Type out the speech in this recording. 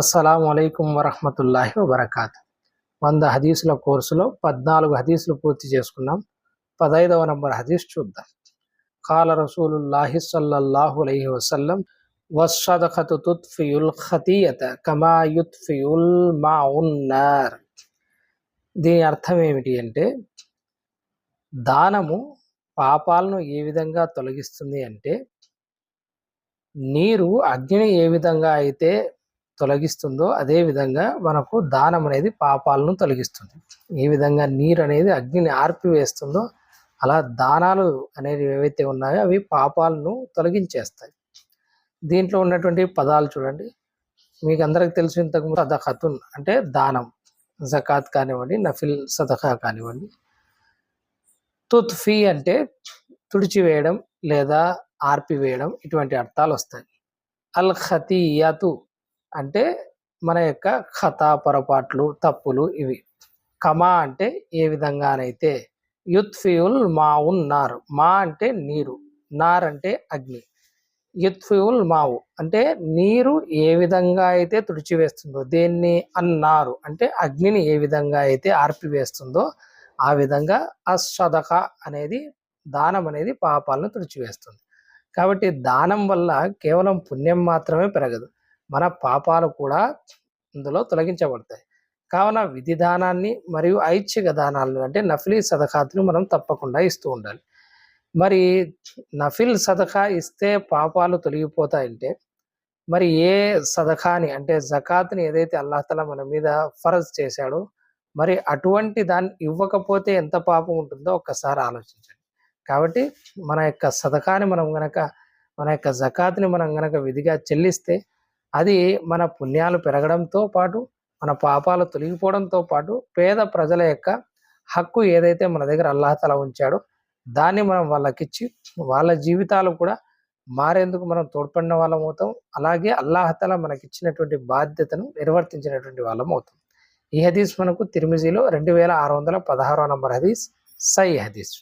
అస్సలం అయికం వరహమతుల్లాహి వబర్కాత్. వంద హదీసుల కోర్సులో పద్నాలుగు హదీసులు పూర్తి చేసుకున్నాం. పదైదవ నంబర్ హదీస్ చూద్దాం. కాల రసూలుల్లాహి సల్లల్లాహు అలైహి వసల్లం వస్సదఖతు తుత్ఫియుల్ ఖతీయత కమా యుత్ఫియుల్ మాఉన్నార్ దీని అర్థం ఏమిటి అంటే దానము పాపాలను ఏ విధంగా తొలగిస్తుంది అంటే నీరు అగ్నిని ఏ విధంగా అయితే తొలగిస్తుందో అదే విధంగా మనకు దానం అనేది పాపాలను తొలగిస్తుంది. ఏ విధంగా నీరు అనేది అగ్నిని ఆర్పివేస్తుందో అలా దానాలు అనేవి ఏవైతే ఉన్నాయో అవి పాపాలను తొలగించేస్తాయి. దీంట్లో ఉన్నటువంటి పదాలు చూడండి. మీకు అందరికి తెలుసు ఇంతకుముందు సదఖతున్ అంటే దానం. జకాత్ కానివ్వండి నఫిల్ సదఖా కానివ్వండి. తుత్ఫీ అంటే తుడిచివేయడం లేదా ఆర్పివేయడం ఇటువంటి అర్థాలు వస్తాయి. అల్ ఖతీయతు అంటే మన యొక్క కథ పొరపాట్లు తప్పులు ఇవి. కమా అంటే ఏ విధంగానైతే యుత్ఫియుల్ మావున్ నార్ మా అంటే నీరు నార్ అంటే అగ్ని. యుత్ఫియుల్ మావు అంటే నీరు ఏ విధంగా అయితే తుడిచివేస్తుందో దేన్ని అన్నారు అంటే అగ్నిని ఏ విధంగా అయితే ఆర్పివేస్తుందో ఆ విధంగా అశ్వదక అనేది దానం అనేది పాపాలను తుడిచివేస్తుంది. కాబట్టి దానం వల్ల కేవలం పుణ్యం మాత్రమే పెరగదు. మన పాపాలు కూడా ఇందులో తొలగించబడతాయి. కావున విధి దానాన్ని మరియు ఐచ్ఛిక దానాలను అంటే నఫిలీ సదఖాతులు మనం తప్పకుండా ఇస్తూ ఉండాలి. మరి నఫిల్ సదఖా ఇస్తే పాపాలు తొలగిపోతాయంటే మరి ఏ సదఖాని అంటే జకాత్ని ఏదైతే అల్లాహతల మన మీద ఫరజ్ చేశాడో మరి అటువంటి దాన్ని ఇవ్వకపోతే ఎంత పాపం ఉంటుందో ఒక్కసారి ఆలోచించండి. కాబట్టి మన యొక్క సదఖాని మనం గనక మన యొక్క జకాత్ని మనం గనక విధిగా చెల్లిస్తే అది మన పుణ్యాలు పెరగడంతో పాటు మన పాపాలు తొలగిపోవడంతో పాటు పేద ప్రజల యొక్క హక్కు ఏదైతే మన దగ్గర అల్లాహతల ఉంచాడో దాన్ని మనం వాళ్ళకిచ్చి వాళ్ళ జీవితాలు కూడా మారేందుకు మనం తోడ్పడిన వాళ్ళం అవుతాం. అలాగే అల్లాహతల మనకిచ్చినటువంటి బాధ్యతను నిర్వర్తించినటువంటి వాళ్ళం అవుతాం. ఈ హదీస్ మనకు తిరుమిజీలో రెండు వేల ఆరు వందల పదహారో నంబర్ హదీస్ సై హదీస్.